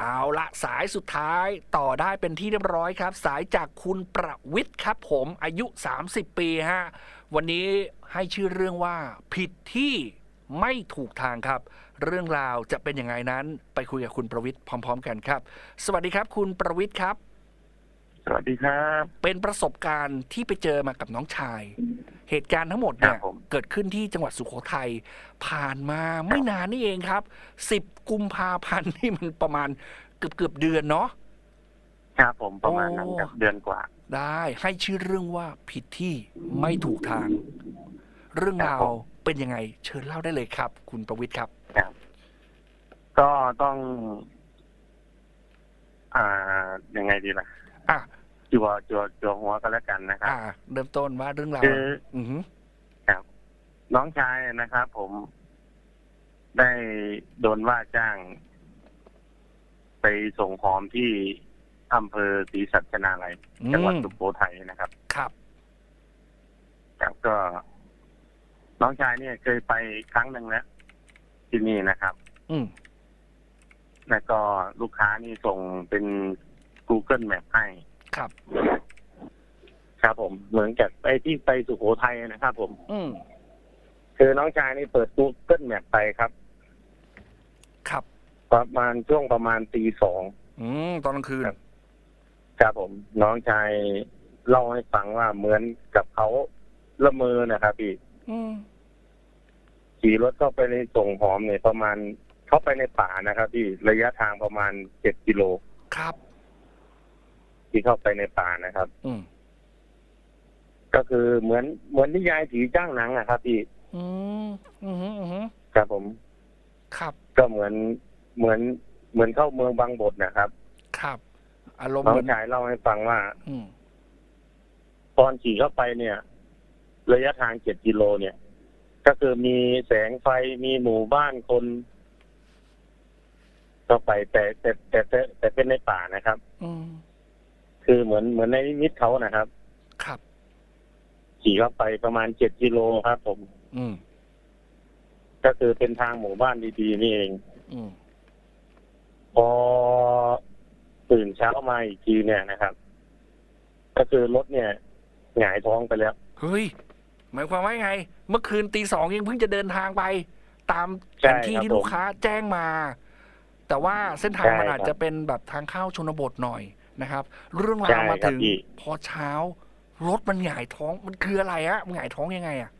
เอาละสายสุดท้ายต่อได้เป็นที่เรียบร้อยครับ สายจากคุณประวิทย์ครับผมอายุ 30 ปีฮะวันนี้ให้ชื่อเรื่องว่าผิดที่ไม่ถูกทางครับ เรื่องราวจะเป็นยังไงนั้น ไปคุยกับคุณประวิทย์พร้อม ๆ กันครับ สวัสดีครับ คุณประวิทย์ครับ สวัสดีครับ เป็นประสบการณ์ที่ไปเจอมากับน้องชาย เหตุการณ์ทั้งหมดเนี่ยครับผม เกิดขึ้นที่จังหวัดสุโขทัยผ่านมาไม่นานนี่เองครับสิบกุมภาพันธ์นี่มันประมาณเกือบเกือบๆเดือนเนาะครับผมประมาณนั้นโอ้ครับเดือนกว่า ได้ให้ชื่อเรื่องว่าผิดที่ไม่ถูกทาง เรื่องราวเป็นยังไง เชิญเล่าได้เลยครับ คุณประวิทย์ครับก็ต้อง อ่ายังไงดีล่ะอะจัวจัวจัวหัวกันแล้วกันนะครับ อ่า เริ่มต้นว่าเรื่องราวคืออือหือ น้องชายนะครับผมได้โดนว่าจ้าง ไปส่งหอมที่อำเภอศรีสัชนาลัยอืจังหวัดมสุโขทัยนะครับครับครับก็ น้องชายเนี่ยเคยไปครั้งหนึ่งแล้ว ที่นี่นะครับ อืมแล้วก็ลูกค้านี่ส่งเป็น Google Map ให้ครับ ครับผม เหมือนกับไปที่ไปสุโขทัยนะครับผม อืม คือน้องชายนี่เปิด Google Map ไปครับ ครับ ประมาณช่วงประมาณตีสอง อืมตอนกลางคืน ครับ ครับผม น้องชายเล่าให้ฟังว่าเหมือนกับเขาละเมอนะครับพี่อืมขี่รถเข้าไปในส่งหอมเนี่ยประมาณเข้าไปในป่านะครับพี่ระยะทางประมาณเจ็ดกิโลครับ ที่เข้าไปในป่านะครับ อืมก็คือเหมือนเหมือนนิยายผีจ้างหนังอะครับพี่ อืมอืมอืมอืมครับผม ครับ ก็เหมือนเหมือนเหมือนเข้าเมืองบางบทนะครับ ครับ อารมณ์น้อเหงมือนชายเล่าให้ฟังว่า อืมตอนขี่เข้าไปเนี่ย ระยะทางเจ็ดกิโลเนี่ย ก็คือมีแสงไฟมีหมู่บ้านคนเข้าไปแต่แต่แต่แต่แต่เป็นในป่านะครับ อืมคือเหมือนเหมือนในนิมิตเขานะครับ ครับ ขี่เข้าไปประมาณเจ็ดกิโลครับ ผม อืม ก็คือเป็นทางหมู่บ้านดีๆนี่เอง อืม พอตื่นเช้ามาอีกทีเนี่ยนะครับ ก็คือรถเนี่ยหงายท้องไปแล้ว เฮ้ย หมายความว่าไง เมื่อคืนตีสองยังเพิ่งจะเดินทางไป ตามแผใช่นที่ครับที่ลูกค้าแจ้งมา แต่ว่าเส้นทางใช่มันอาจครับจะเป็นแบบทางเข้าชนบทหน่อยนะครับ เรื่องราใช่วมาครับถึง พี่ พอเช้า รถมันหงายท้องมันคืออะไรอะมันหงายท้องยังไงอะ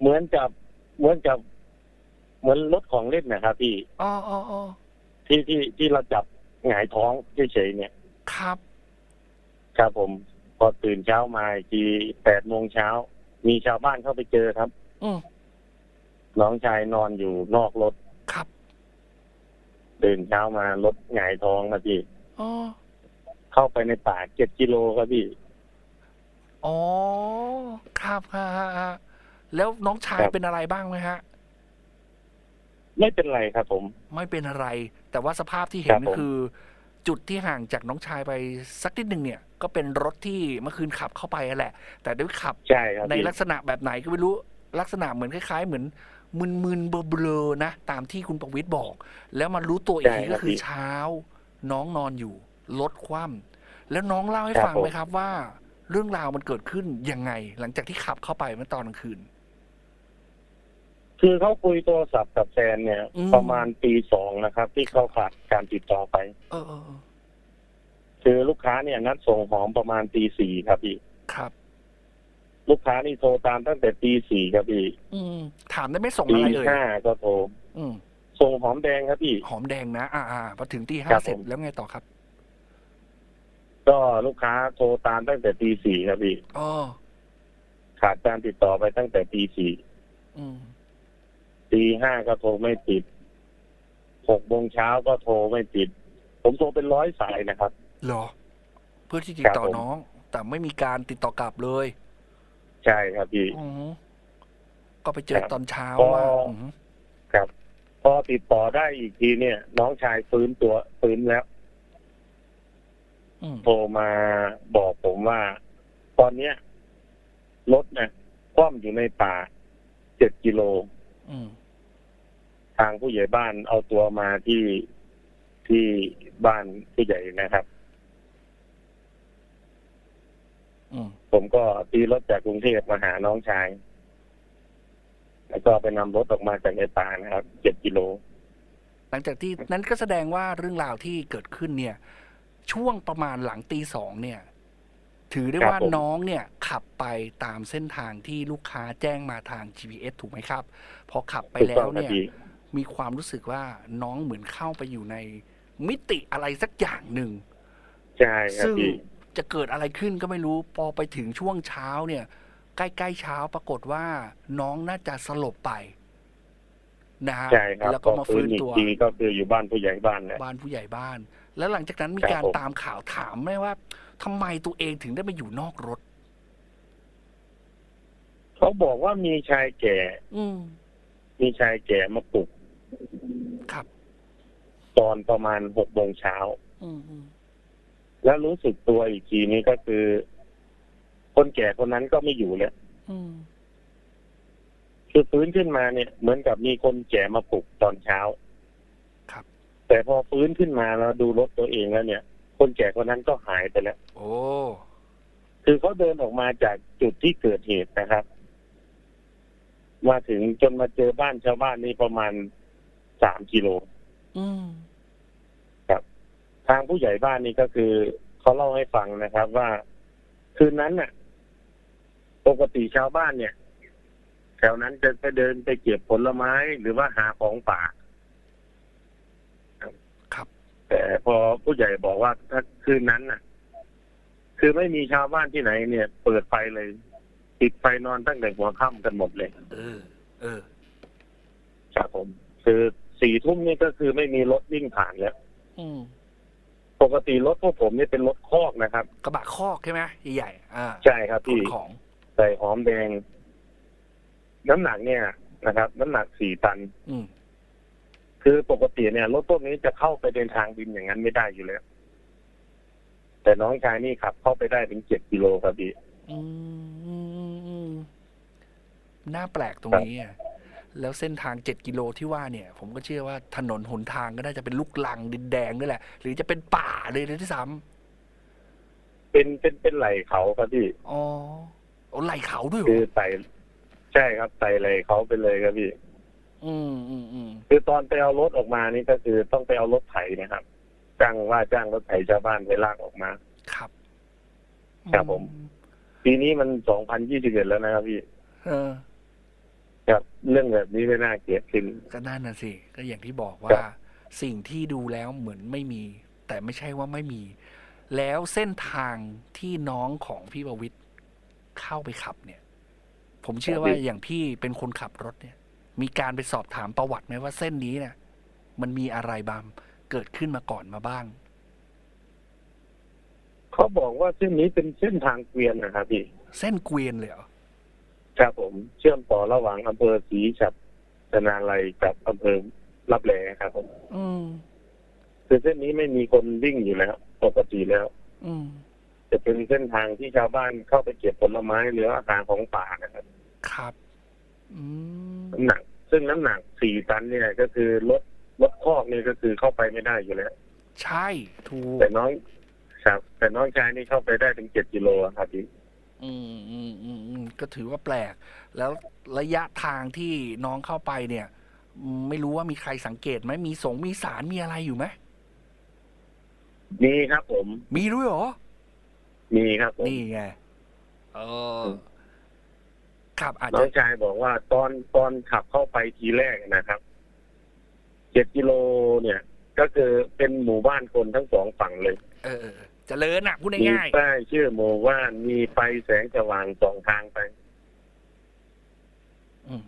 เหมือนกับเหมือนกับ เหมือนรถของเล่นนะครับพี่อ๋ออ๋ออ๋อที่ที่ที่เราจับหงายท้องเฉยๆเนี่ย ครับ ครับผม พอตื่นเช้ามาอีกทีแปดโมงเช้า มีชาวบ้านเข้าไปเจอครับอืมน้องชายนอนอยู่นอกรถครับ ตื่นเช้ามารถหงายท้องครับพี่อ๋อ เข้าไปในป่าเจ็ดกิโลครับพี่ อ๋อ ครับฮะฮะฮะ แล้วน้องชายครับ เป็นอะไรบ้างไหมฮะ ไม่เป็นไรครับผม ไม่เป็นอะไร แต่ว่าสภาพที่เห็ครันบผม คือ จุดที่ห่างจากน้องชายไปสักนิดหนึ่งเนี่ย ก็เป็นรถที่เมื่อคืนขับเข้าไปนั่นแหละ แต่ด้วยขับ ใช่ครับในพี่ลักษณะแบบไหนก็ไม่รู้ลักษณะเหมือนคล้าย ๆ เหมือนมึนๆเบลอๆนะ ตามที่คุณประวิทย์บอก แล้วมารู้ตัวอีกทีก็คือเช้า น้องนอนอยู่รถคว่ำแล้วน้องเล่าให้ฟังไหมครับว่า เรื่องราวมันเกิดขึ้นยังไง หลังจากที่ขับเข้าไปเมื่อตอนกลางคืน คือเขาคุยโทรศัพท์กับแฟนเนี่ย อืม ประมาณปีสองนะครับ ที่เขาขาดการติดต่อไป เออเออเออคือลูกค้าเนี่ยนัดส่งหอมประมาณตีสี่ครับพี่ ครับ ลูกค้านี่โทรตามตั้งแต่ตีสี่ครับพี่อืม ถามได้ไหม่ส่งตีอะไรเลยห้าก็โทรอืม ส่งหอมแดงครับพี่ หอมแดงนะ อ่าอ่าพอถึงตีคห้ารับเสร็จผมแล้วไงต่อครับก็ลูกค้าโทรตามตั้งแต่ตีสี่ครับพี่ อ๋อขาดการติดต่อไปตั้งแต่ตีสี่อืม ตีห้าก็โทรไม่ติดหกโมงเช้าก็โทรไม่ติด ผมโทรเป็นร้อยสายนะครับ เหรอ เพื่อที่จะครัติบดต่อผม น้อง แต่ไม่มีการติดต่อกลับเลยใช่ครับพี่ อือหือก็ไปเจอครับตอนเช้าพอว่าอือหือครับ พอติดต่อได้อีกทีเนี่ย น้องชายฟื้นตัวฟื้นแล้ว อืมโทรมาบอกผมว่า ตอนเนี้ยรถนะคว่ำอยู่ในป่าเจ็ดกิโล อืม ทางผู้ใหญ่บ้านเอาตัวมาที่ที่บ้านผู้ใหญ่นะครับอืมผมก็ตีรถจากกรุงเทพมาหาน้องชาย แล้วก็ไปนำรถออกมาจากในป่านะครับเจ็ดกิโล หลังจากที่นั้นก็แสดงว่าเรื่องราวที่เกิดขึ้นเนี่ย ช่วงประมาณหลังตีสองเนี่ย ถือได้ครับว่าผมน้องเนี่ย ขับไปตามเส้นทางที่ลูกค้าแจ้งมาทาง GPS ถูกไหมครับ พอขับไปถูกแล้ต้อวงครับเนี่ยพี่ มีความรู้สึกว่าน้องเหมือนเข้าไปอยู่ในมิติอะไรสักอย่างหนึ่งใช่ครับซึ่งพี่จะเกิดอะไรขึ้นก็ไม่รู้พอไปถึงช่วงเช้าเนี่ย ใกล้ๆเช้าปรากฏว่าน้องน่าจะสลบไปนะฮะใช่ครับแล้วก็มาพอฟื้นอีกตัวทีก็คืออยู่บ้านผู้ใหญ่บ้านแหละบ้านผู้ใหญ่บ้าน แล้วหลังจากนั้นมีครับการผมตามข่าวถามไหมว่าทำไมตัวเองถึงได้มาอยู่นอกรถ เขาบอกว่ามีชายแก่ อืมมีชายแก่มาปลุก ครับ ตอนประมาณหกโมงเช้า อืมอืมแล้วรู้สึกตัวอีกทีนี้ก็คือ คนแก่คนนั้นก็ไม่อยู่แล้วอืมคือฟื้นขึ้นมาเนี่ย เหมือนกับมีคนแก่มาปลุกตอนเช้าครับ แต่พอฟื้นขึ้นมาแล้วดูรถตัวเองแล้วเนี่ย คนแก่คนนั้นก็หายไปแล้ว โอ้ คือเขาเดินออกมาจากจุดที่เกิดเหตุนะครับ มาถึงจนมาเจอบ้านชาวบ้านนี่ประมาณ สามกิโลอืมทางผู้ใหญ่บ้านนี่ก็คือเขาเล่าให้ฟังนะครับ ว่าคืนนั้นน่ะ ปกติชาวบ้านเนี่ยแถวนั้นจะไปเดินไปเก็บผลไม้หรือว่าหาของป่าครับ แต่พอผู้ใหญ่บอกว่าถ้าคืนนั้นน่ะ คือไม่มีชาวบ้านที่ไหนเนี่ย เปิดไฟเลยปิดไฟนอนตั้งแต่หัวค่ำกันหมดเลย เออ เออครับผมคือ สี่ทุ่มนี่ก็คือไม่มีรถวิ่งผ่านแล้วอืมปกติรถพวกผมนี่เป็นรถคอกนะครับ กระบะคอกใช่ไหมใหญ่ๆอ่าใช่ครับขนพี่ของใส่หอมแดง น้ำหนักเนี่ยนะครับ น้ำหนักสี่ตัน อืมคือปกติเนี่ยรถพวกนี้จะเข้าไปในทางดินอย่างนั้นไม่ได้อยู่แล้ว แต่น้องชายนี่ขับ เข้าไปได้ถึงเจ็ดกิโลครับพี่อืมอืมอืมอืมน่าแปลกตรงนี้อะ แล้วเส้นทางเจ็ดกิโลที่ว่าเนี่ย ผมก็เชื่อว่าถนนหนทางก็น่าจะเป็นลูกลังดินแดงด้วยแหละ หรือจะเป็นป่าเลยนะที่ซ้เป็นเป็นเป็นไหลเขาครับพี่ำอ๋อโอ้ไหลเขาด้วยเหรคืออไต่ใช่ครับไต่ไหลเขาไปเลยครับพี่อืมอืมอืมคือตอนไปเอารถออกมานี่ก็คือต้องไปเอารถไถนะครับจ้างว่าจ้างรถไถชาวบ้านไปลากออกมาครับครับผม ปีนี้มันสองพันยี่สิบเอ็ดแล้วนะครับพี่ เออ ครับเรื่องแบบนี้ไม่น่าเกลียดขึ้นก็นั่นน่ะสิก็อย่างที่บอกคว่ารับสิ่งที่ดูแล้วเหมือนไม่มี แต่ไม่ใช่ว่าไม่มี แล้วเส้นทางที่น้องของพี่ประวิตรเข้าไปขับเนี่ย ผมเชื่อว่าอย่างพี่เป็นคนขับรถเนี่ย มีการไปสอบถามประวัติไหมว่าเส้นนี้เนี่ยมันมีอะไรบางเกิดขึ้นมาก่อนมาบ้าง เขาบอกว่าเส้นนี้เป็นเส้นทางเกวียนนะครับพี่ เส้นเกวียนเลยเหรอ ครับผมเชื่อมต่อระหว่างอำเภอศรีฉับชนาลัยกับอำเภอรับแลครับผมอืมคือเส้นนี้ไม่มีคนวิ่งอยู่แล้วปกติแล้ว อืมจะเป็นเส้นทางที่ชาวบ้านเข้าไปเก็บผลไม้หรืออาหารของป่านะครับครับ อืมน้ำหนัก ซึ่งน้ำหนักสี่ตันเนี่ย ก็คือรถรถคอกนี่ก็คือเข้าไปไม่ได้อยู่แล้ว ใช่ ถูกแต่น้องครับ แต่น้องชายนี่เข้าไปได้ถึงเจ็ดกิโลอะครับพี่ อืมอืมอืมอืมก็ถือว่าแปลก แล้วระยะทางที่น้องเข้าไปเนี่ยอืมไม่รู้ว่ามีใครสังเกตไหมมีสงมีสารมีอะไรอยู่ไหมมีครับผม มีด้วยเหรอ มีครับผม นี่ไงเออครับอาจน้จะองชายบอกว่าตอนตอนขับเข้าไปทีแรกนะครับเจ็ดกิโลเนี่ย ก็คือเป็นหมู่บ้านคนทั้งสองฝั่งเลย เออเออเจริญอะพูดมีง่ายป้ายชื่อหมู่บ้านมีไฟแสงสว่างสองทางไป ๆอืม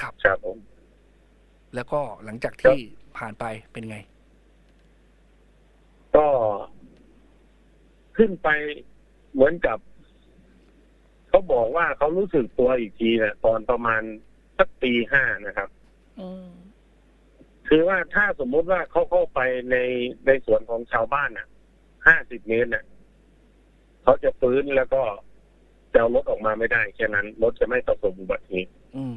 ครับครับผม แล้วก็หลังจากที่ผ่านไปเป็นไง ก็ขึ้นไปเหมือนกับ เขาบอกว่าเขารู้สึกตัวอีกทีนะตอนประมาณสักตีห้านะครับ อืมคือว่าถ้าสมมุติว่าเขาเข้าไปในในสวนของชาวบ้านน่ะ ห้าสิบเมตรน่ะเขาจะฟื้นแล้วก็จะเอารถออกมาไม่ได้แค่นั้นรถจะไม่ประสบอุบัติเหตุอืม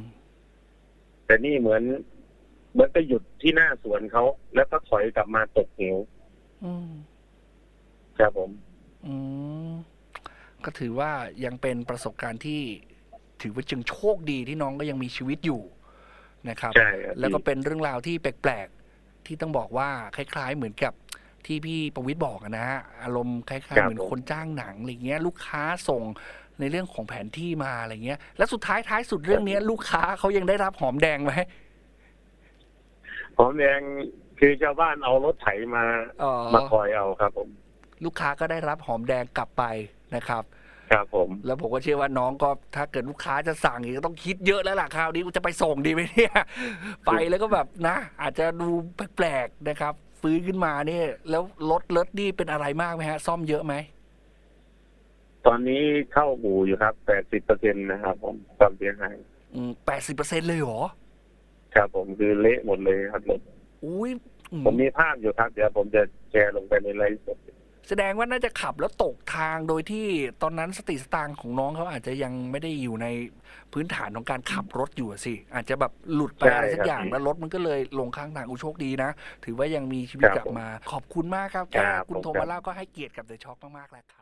แต่นี่เหมือนเหมือนไปหยุดที่หน้าสวนเขาแล้วก็ถอยกลับมาตกเหวอืมครับผม อืมก็ถือว่ายังเป็นประสบการณ์ที่ถือว่าจึงโชคดีที่น้องก็ยังมีชีวิตอยู่นะครับใช่ครับแล้วก็เป็นเรื่องราวที่แปลกๆที่ต้องบอกว่าคล้าย ๆ เหมือนกับ ที่พี่ประวิทย์บอกอะนะฮะอารมณ์คล้ายๆเหมือนคนจ้างหนังอะไรเงี้ย ลูกค้าส่งในเรื่องของแผนที่มาอะไรเงี้ย แล้วสุดท้ายท้ายสุดเรื่องเนี้ยลูกค้าเขายังได้รับหอมแดงไหมผมเองคือชาวบ้านเอารถไถมาอ๋อมาคอยเอาครับ ผม ลูกค้าก็ได้รับหอมแดงกลับไปนะครับครับผมแล้วผมก็เชื่อว่าน้องก็ถ้าเกิดลูกค้าจะสั่งอีกก็ต้องคิดเยอะแล้วล่ะคราวนี้กูจะไปส่งดีไหมเนี่ย ไปแล้วก็แบบนะ อาจจะดูแปลกๆนะครับ ฟื้นขึ้นมาเนี่ยแล้วรถเลิศนี่เป็นอะไรมากไหมฮะ ซ่อมเยอะไหม ตอนนี้เข้าอู่อยู่ครับแปดสิบเปอร์เซ็นต์นะครับ ผมความเสียหายแปดสิบเปอร์เซ็นเลยเหรอ ครับผมคือเละหมดเลยครับรถอุ้ยอืมผมมีภาพอยู่ครับ เดี๋ยวผมจะแชร์ลงไปในไลฟ์สด แสดงว่าน่าจะขับแล้วตกทางโดยที่ตอนนั้นสติสตางค์ของน้องเขาอาจจะยังไม่ได้อยู่ในพื้นฐานของการขับรถอยู่อะสิ อาจจะแบบหลุดไปอะไรสักอย่างแล้วรถมันก็เลยลงข้างทางอุยโชคดีนะ ถือว่ายังมีชีวิตกลับมาขอบคุณมากครับแค่คุณโทรมาเล่าก็ให้เกียรติกับเดอะช็อคมากๆแล้วครับ